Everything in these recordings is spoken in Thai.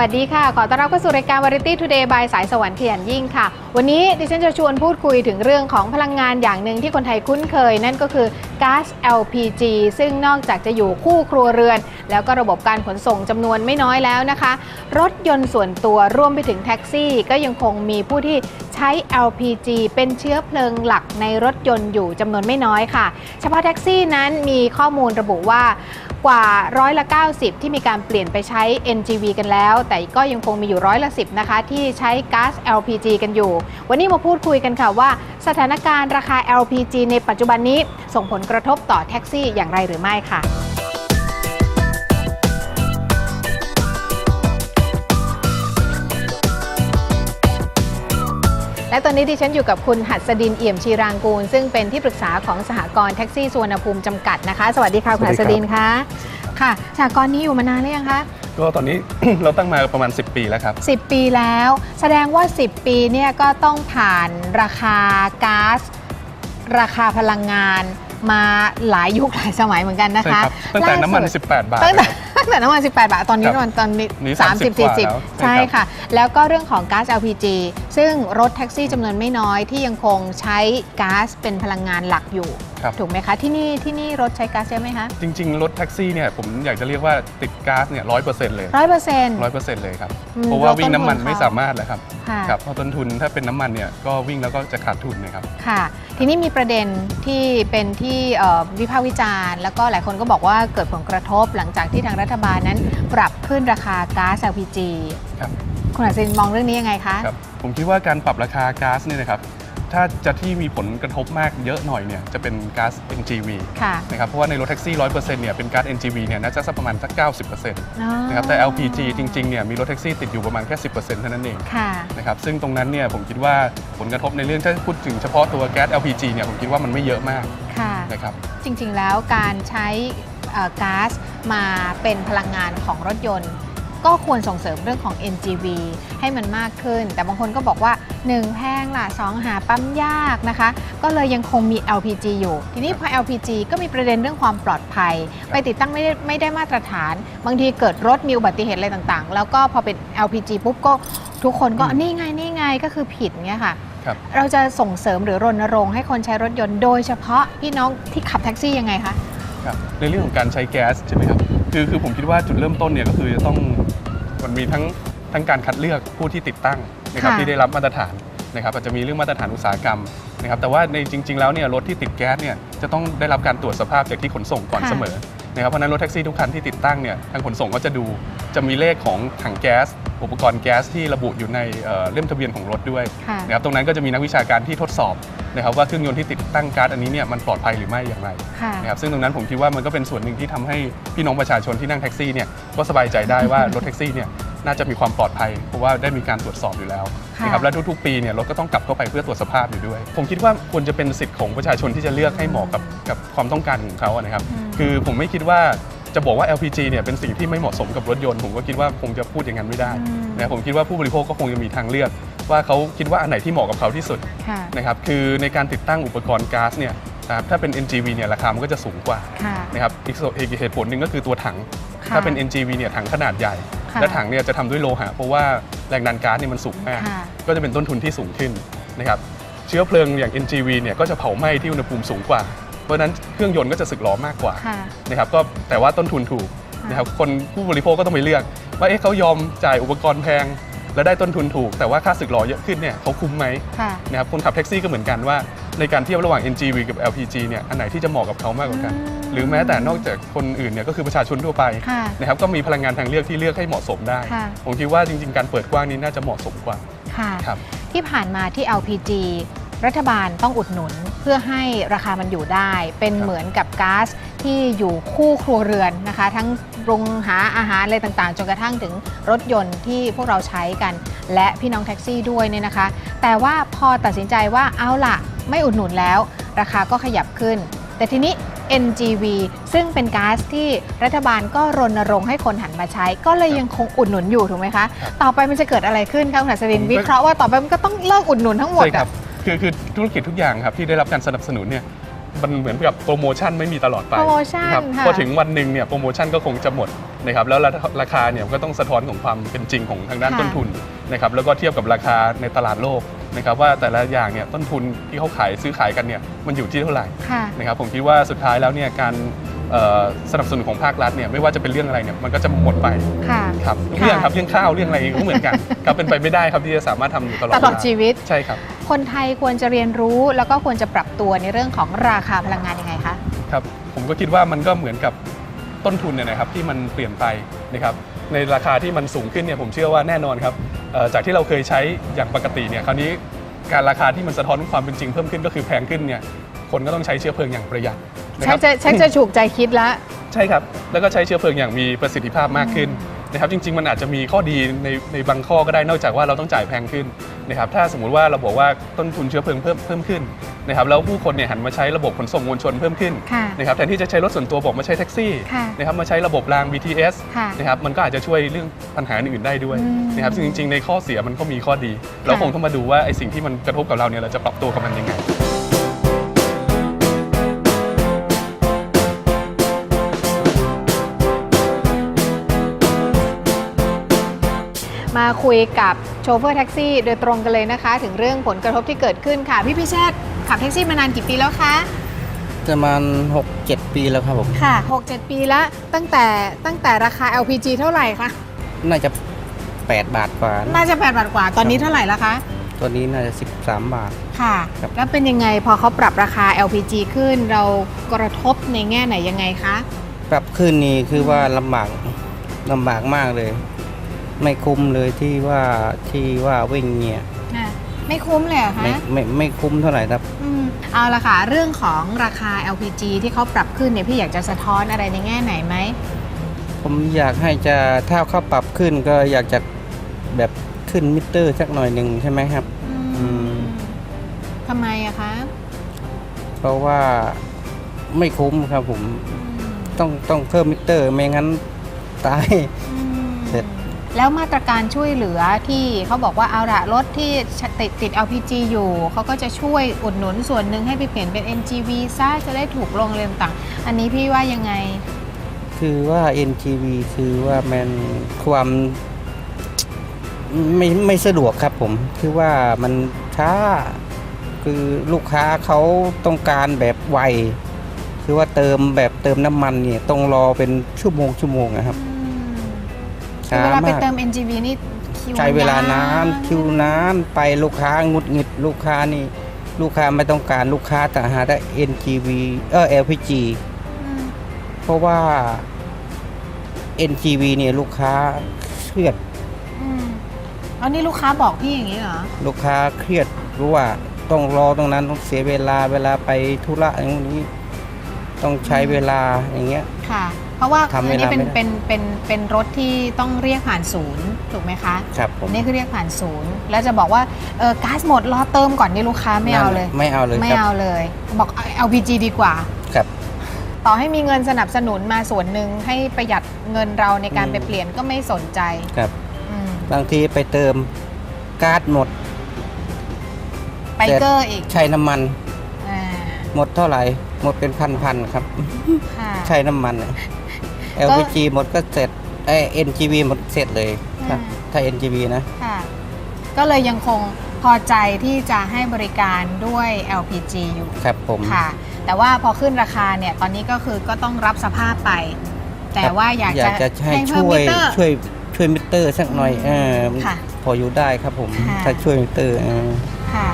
สวัสดีค่ะ ขอต้อนรับเข้าสู่รายการ Variety Today by สายสวรรค์เทียนยิ่งค่ะ วันนี้ดิฉันจะชวนพูดคุยถึงเรื่องของพลังงานอย่างหนึ่งที่คนไทยคุ้นเคย นั่นก็คือก๊าซ LPG ซึ่งนอกจากจะอยู่คู่ครัวเรือน แล้วก็ระบบการขนส่งจำนวนไม่น้อยแล้วนะคะ รถยนต์ส่วนตัวรวมไปถึงแท็กซี่ ก็ยังคงมีผู้ที่ใช้ LPG เป็นเชื้อเพลิงหลักในรถยนต์อยู่จำนวนไม่น้อยค่ะ เฉพาะแท็กซี่นั้นมีข้อมูลระบุว่า กว่าร้อยละ 90 ที่มีการเปลี่ยนไปใช้ NGV กันแล้ว แต่ก็ยังคงมีอยู่ร้อยละ10นะคะที่ใช้ก๊าซ LPG กันอยู่ วันนี้มาพูดคุยกันค่ะว่า สถานการณ์ราคา LPG ในปัจจุบันนี้ส่งผลกระทบต่อแท็กซี่อย่างไรหรือไม่ค่ะ และตอนนี้ดิฉันอยู่กับคุณหัสดินเอี่ยมชีรางกูล ซึ่งเป็นที่ปรึกษาของสหกรณ์แท็กซี่สุวรรณภูมิจำกัดนะคะ สวัสดีค่ะคุณหัสดินคะค่ะสหกรณ์นี้อยู่มานานหรือยังคะก็ตอนนี้ เราตั้งมาประมาณ 10 ปีแล้วครับ 10 ปีแล้ว แสดงว่า 10 ปีเนี่ยก็ต้องผ่านราคาก๊าซราคาพลังงานมาหลายยุคหลายสมัยเหมือนกันนะใช่คะครับตั้งแต่น้ำมันล่าสุด18 บาทตั้งแต่นะครับ ตั้งแต่น้ำมัน 18 บาท ตอนนี้ครับน้ำมันตอนนี้นี่30 30กว่าแล้ว40ใช่ใช่ครับค่ะ แล้วก็เรื่องของก๊าซ LPG ซึ่งรถแท็กซี่จำนวนไม่น้อยที่ยังคงใช้ก๊าซเป็นพลังงานหลักอยู่ ครับ ถูกไหมคะ ที่นี่ที่นี่รถใช้ก๊าซเยอะไหมคะจริง ๆ รถแท็กซี่เนี่ยผมอยากจะเรียกว่าติดก๊าซเนี่ยร้อยเปอร์เซ็นต์เลยร้อยเปอร์เซ็นต์ ร้อยเปอร์เซ็นต์เลยครับ อืมเพราะว่าวิ่งน้ำมันลดต้นทุนไม่เขาสามารถแล้วครับค่ะ ครับเพราะต้นทุนถ้าเป็นน้ำมันเนี่ยก็วิ่งแล้วก็จะขาดทุนนะครับ ค่ะ ทีนี้มีประเด็นที่เป็นที่วิพากษ์วิจารณ์ แล้วก็หลายคนก็บอกว่าเกิดผลกระทบหลังจากที่ทางรัฐบาลนั้น ปรับขึ้นราคาก๊าซ LPG ครับคุณอาซินมองเรื่องนี้ยังไงคะ ครับผมคิดว่าการปรับราคาก๊าซเนี่ยนะครับ ถ้าจะที่มีผลกระทบมากเยอะหน่อยเนี่ยจะเป็นก๊าซ NGV ค่ะ นะครับเพราะว่าในรถแท็กซี่ 100%เนี่ยเป็นก๊าซ NGV เนี่ยน่าจะสักประมาณสัก 90%นอ๋อะครับแต่ LPG จริงๆเนี่ยมีรถแท็กซี่ติดอยู่ประมาณแค่ 10%เท่านั้นเองค่ะ นะครับซึ่งตรงนั้นเนี่ยผมคิดว่าผลกระทบในเรื่องถ้าพูดถึงเฉพาะตัวแก๊ส LPG เนี่ยผมคิดว่ามันไม่เยอะมากค่ะนะครับจริงๆแล้วการใช้เอ่อก๊าซมาเป็นพลังงานของรถยนต์ ก็ควรส่งเสริมเรื่องของ NGV ให้มันมากขึ้น แต่บางคนก็บอกว่า 1 แพงล่ะ 2 หาปั๊มยากนะคะ ก็เลยยังคงมี LPG อยู่ ทีนี้พอ LPG ก็มีประเด็นเรื่องความปลอดภัย ไปติดตั้งไม่ได้ไม่ได้มาตรฐาน บางทีเกิดรถมีอุบัติเหตุอะไรต่างๆ แล้วก็พอเป็น LPG ปุ๊บก็ทุกคนก็อืมนี่ไงนี่ไงก็คือผิดเงี้ยค่ะครับเราจะส่งเสริมหรือรณรงค์ให้คนใช้รถยนต์โดยเฉพาะพี่น้องที่ขับแท็กซี่ยังไงคะครับในเรื่องของการใช้แก๊สใช่ไหมครับคือคือผมคิดว่าจุดเริ่มต้นเนี่ยก็คือจะต้อง มันมีทั้งทั้งการคัดเลือกผู้ที่ติดตั้งนะครับค่ะที่ได้รับมาตรฐานนะครับอาจจะมีเรื่องมาตรฐานอุตสาหกรรมนะครับแต่ว่าในจริง ๆ แล้วเนี่ยรถที่ติดแก๊สเนี่ยจะต้องได้รับการตรวจสภาพจากที่ขนส่งก่อนค่ะเสมอนะครับเพราะฉะนั้นรถแท็กซี่ทุกคันที่ติดตั้งเนี่ยทางขนส่งก็จะดูจะมีเลขของถังแก๊ส อุปกรณ์แก๊สที่ระบุอยู่ในเอ่อเล่มทะเบียนของรถด้วยค่ะนะครับตรงนั้นก็จะมีนักวิชาการที่ทดสอบนะครับว่าเครื่องยนต์ที่ติดตั้งก๊าซอันนี้เนี่ยมันปลอดภัยหรือไม่อย่างไรค่ะนะครับซึ่งตรงนั้นผมคิดว่ามันก็เป็นส่วนหนึ่งที่ทำให้พี่น้องประชาชนที่นั่งแท็กซี่เนี่ยก็สบายใจได้ว่ารถแท็กซี่เนี่ย น่าจะมีความปลอดภัย เพราะว่าได้มีการตรวจสอบอยู่แล้วค่ะนะครับและทุกๆ ปีเนี่ยรถก็ต้องกลับเข้าไปเพื่อตรวจสภาพอยู่ด้วย ผมคิดว่าควรจะเป็นสิทธิ์ของประชาชนที่จะเลือกให้เหมาะกับกับความต้องการของเขาอะนะครับอืมคือผมไม่คิดว่าจะบอกว่า LPG เนี่ยเป็นสิ่งที่ไม่เหมาะสมกับรถยนต์ ผมก็คิดว่าคงจะพูดอย่างนั้นไม่ได้อืมนะครับผมคิดว่าผู้บริโภคก็คงจะมีทางเลือก ว่าเขาคิดว่าอันไหนที่เหมาะกับเขาที่สุดค่ะนะครับคือในการติดตั้งอุปกรณ์ก๊าซเนี่ยนะครับถ้าเป็น NGV เนี่ยราคามันก็จะสูงกว่าค่ะนะครับอีกส่วนอีกเหตุผลหนึ่งก็คือตัวถังค่ะถ้าเป็น NGV เนี่ยถังขนาดใหญ่ ค่ะและถังเนี่ยจะทำด้วยโลหะเพราะว่าแรงดันก๊าซเนี่ยมันสูงมาก ค่ะ ก็จะเป็นต้นทุนที่สูงขึ้นนะครับเชื้อเพลิงอย่าง NGV เนี่ยก็จะเผาไหม้ที่อุณหภูมิสูงกว่า เพราะฉะนั้นเครื่องยนต์ก็จะสึกหรอมากกว่า ค่ะ นะครับก็แต่ว่าต้นทุนถูกค่ะนะครับคนผู้บริโภคก็ต้องไปเลือก ว่าเอ๊ะเขายอมจ่ายอุปกรณ์แพง แล้วได้ต้นทุนถูก แต่ว่าค่าสึกหรอเยอะขึ้นเนี่ยเขาคุ้มไหมค่ะ นะครับคนขับแท็กซี่ก็เหมือนกันว่า ในการเทียบระหว่าง NGV กับ LPG เนี่ยอันไหนที่จะเหมาะกับเขามากกว่ากัน อืม หรือแม้แต่นอกจากคนอื่นเนี่ยก็คือประชาชนทั่วไปค่ะนะครับก็มีพลังงานทางเลือกที่เลือกให้เหมาะสมได้ ค่ะ ผมคิดว่าจริง ๆ การเปิดกว้างนี้น่าจะเหมาะสมกว่าค่ะ ครับ ที่ผ่านมาที่ LPG รัฐบาลต้องอุดหนุนเพื่อให้ราคามันอยู่ได้ เป็นครับเหมือนกับก๊าซที่อยู่คู่ครัวเรือนนะคะ ทั้งปรุงหาอาหารอะไรต่างๆ จนกระทั่งถึงรถยนต์ที่พวกเราใช้กัน และพี่น้องแท็กซี่ด้วยเนี่ยนะคะ แต่ว่าพอตัดสินใจว่าเอาล่ะ ไม่อุดหนุนแล้ว ราคาก็ขยับขึ้น แต่ทีนี้ NGV ซึ่งเป็นก๊าซที่รัฐบาลก็รณรงค์ให้คนหันมาใช้ ก็เลยยังคงอุดหนุนอยู่ถูกไหมคะครับต่อไปมันจะเกิดอะไรขึ้นคะคุณอัศวินผมก็วิเคราะห์ว่าต่อไปมันก็ต้องเลิกอุดหนุนทั้งหมดใช่ครัอะบคือคือธุรกิจทุกอย่างครับที่ได้รับการสนับสนุนเนี่ยมันเหมือนกับโปรโมชั่นไม่มีตลอดไปโปรโมชั่นครับค่ะ พอถึงวันหนึ่งเนี่ยโปรโมชั่นก็คงจะหมดนะครับแล้วราราคาเนี่ยก็ต้องสะท้อนของความเป็นจริงของทางด้านค่ะ ต้นทุนนะครับแล้วก็เทียบกับราคาในตลาดโลก นะครับว่าแต่ละอย่างเนี่ยต้นทุนที่เขาขายซื้อขายกันเนี่ยมันอยู่ที่เท่าไหร่ค่ะ นะครับผมคิดว่าสุดท้ายแล้วเนี่ยการเอ่อสนับสนุนของภาครัฐเนี่ยไม่ว่าจะเป็นเรื่องอะไรเนี่ยมันก็จะหมดไปค่ะ ครับทุกเรื่องครับเรื่องข้าวเรื่องอะไรก็เหมือนกันครับเป็นไปไม่ได้ครับที่จะสามารถทำอยู่ตลอดตลอดเวาชีวิต ใช่ครับ คนไทยควรจะเรียนรู้แล้วก็ควรจะปรับตัวในเรื่องของราคาพลังงานยังไงคะ ครับผมก็คิดว่ามันก็เหมือนกับต้นทุนเนี่ยนะครับที่มันเปลี่ยนไป นะครับในราคาที่มันสูงขึ้นเนี่ยผมเชื่อว่าแน่นอนครับเอ่อจากที่เราเคยใช้อย่างปกติเนี่ยคราวนี้การราคาที่มันสะท้อนความเป็นจริงเพิ่มขึ้นก็คือแพงขึ้นเนี่ยคนก็ต้องใช้เชื้อเพลิงอย่างประหยัดนะคชัรักจะชักจะฉุกใจคิดละใช่ครับ แล้วก็ใช้เชื้อเพลิงอย่างมีประสิทธิภาพมากขึ้น นะครับจริง ๆ มันอาจจะมีข้อดีในในบางข้อก็ได้นอกจากว่าเราต้องจ่ายแพงขึ้นนะครับถ้าสมมุติว่าเราบอกว่าต้นทุนเชื้อเพลิงเพิ่มเพิ่มขึ้นนะครับแล้วผู้คนเนี่ยหันมาใช้ระบบขนส่งมวลชนเพิ่มขึ้นค่ะนะครับแทนที่จะใช้รถส่วนตัวบอกมาใช้แท็กซี่ค่ะนะครับมาใช้ระบบราง BTS ค่ะนะครับมันก็อาจจะช่วยเรื่องปัญหาอื่นๆได้ด้วยอืมนะครับซึ่งจริง ๆ ในข้อเสียมันก็มีข้อดี เราคงต้องมาดูว่าไอ้สิ่งที่มันกระทบกับเราเนี่ยเราจะปรับตัวกับมันยังไง มาคุยกับโชเฟอร์แท็กซี่ โดยตรงกันเลยนะคะ ถึงเรื่องผลกระทบที่เกิดขึ้นค่ะ พี่พิเชษฐ์ขับแท็กซี่มานานกี่ปีแล้วคะประมาณ 6 7 ปีแล้วครับผม ค่ะ 6-7 ปีแล้วตั้งแต่ตั้งแต่ราคา LPG เท่าไหร่คะน่าจะ 8 บาทกว่านะน่าจะ 8 บาทกว่า ตอนนี้เท่าไหร่แล้วคะตัวนี้น่าจะ 13 บาท ค่ะครับแล้วเป็นยังไงพอเขาปรับราคา LPG ขึ้นเรากระทบในแง่ไหนยังไงคะ ปรับขึ้นนี่คือว่าลำบากลำบากมากเลย ไม่คุ้มเลยที่ว่าที่ว่าวิ่งเนี่ยไม่คุ้มเลยเหรอคะ ไม่ไม่ไม่คุ้มเท่าไหร่ครับ อืมเอาละค่ะ เรื่องของราคา LPG ที่เขาปรับขึ้นเนี่ยพี่อยากจะสะท้อนอะไรในแง่ไหนไหมผมอยากให้จะถ้าเขาปรับขึ้นก็อยากจะแบบขึ้นมิเตอร์สักหน่อยหนึ่งใช่ไหมครับ อืม ทำไมอะคะเพราะว่าไม่คุ้มครับผมต้องต้องเพิ่มมิเตอร์ ไม่งั้นตายเสร็จ แล้วมาตรการช่วยเหลือที่เขาบอกว่าเอาละรถที่ติดติด LPG อยู่ เขาก็จะช่วยอุดหนุนส่วนหนึ่งให้ไปเปลี่ยนเป็น NGV ซะจะได้ถูกลงเรียนต่าง อันนี้พี่ว่ายังไง คือว่า NGV คือว่ามันความไม่ไม่สะดวกครับผม คือว่ามันช้าคือลูกค้าเขาต้องการแบบไว คือว่าเติมแบบเติมน้ำมันเนี่ยต้องรอเป็นชั่วโมงชั่วโมงนะครับ ช้าเวลาไปมากเติม NGV นี่คิวใช้เวลานานคิวนานไปลูกค้าหงุดหงิดลูกค้านี่ ลูกค้าไม่ต้องการลูกค้าแต่หาได้ NGV เออ LPG อืมเพราะว่า NGV เนี่ยลูกค้าเครียดอืมอันนี้ลูกค้าบอกพี่อย่างนี้เหรอลูกค้าเครียดรู้ว่าต้องรอตรงนั้นต้องเสียเวลาเวลาไปธุระอย่างนี้ ต้องใช้เวลาอย่างเงี้ย ค่ะ เพราะว่าทำอันเวลานี้เป็นไม่ได้เป็นเป็นเป็นรถที่ต้องเรียกผ่านศูนย์ถูกไหมคะครับผม นี่คือเรียกผ่านศูนย์ แล้วจะบอกว่าเออก๊าซหมดรอเติมก่อนนี่ลูกค้าไม่เอาเลย ไม่เอาเลยไม่ครับเอาเลย บอกเอา LPG ดีกว่า ครับ ต่อให้มีเงินสนับสนุนมาส่วนหนึ่งให้ประหยัดเงินเราในการอืม ไปเปลี่ยนก็ไม่สนใจครับ อืมบางทีไปเติมก๊าซหมด ไปเกอร์อีกใช้น้ำมัน อ่าหมดเท่าไหร่ หมดเป็นพันๆครับ ค่ะ ใช้น้ำมันเนี่ย LPG หมดก็เสร็จไอ้ NGV หมดเสร็จเลยถ้าอืม ถ้า NGV นะ ค่ะก็เลยยังคงพอใจที่จะให้บริการด้วย LPG อยู่ครับผม ค่ะ แต่ว่าพอขึ้นราคาเนี่ยตอนนี้ก็คือก็ต้องรับสภาพไป แต่ว่าอยากอยากจะจะให้ให้เพิ่มช่วมิยเตอร์ ช่วยช่วยมิเตอร์สักหน่อยเออค่ะพออยู่ได้ครับผม ค่ะ ถ้าช่วยมิเตอร์เออ ค่ะ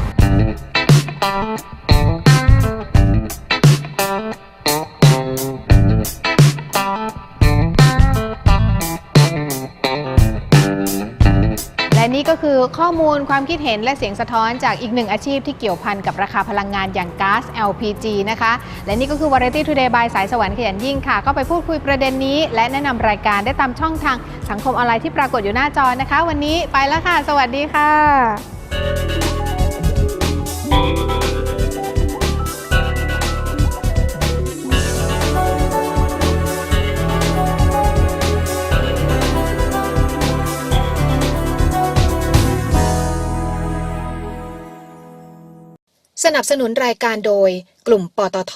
และนี่ก็คือข้อมูลความคิดเห็นและเสียงสะท้อนจากอีกหนึ่งอาชีพที่เกี่ยวพันกับราคาพลังงานอย่างก๊าซ LPG นะคะ และนี่ก็คือ Variety Today by สายสวรรค์ขยันยิ่งค่ะ ก็ไปพูดคุยประเด็นนี้ และแนะนำรายการได้ตามช่องทางสังคมออนไลน์ที่ปรากฏอยู่หน้าจอนะคะ วันนี้ไปแล้วค่ะ สวัสดีค่ะ นับสนุนรายการโดยกลุ่มปตท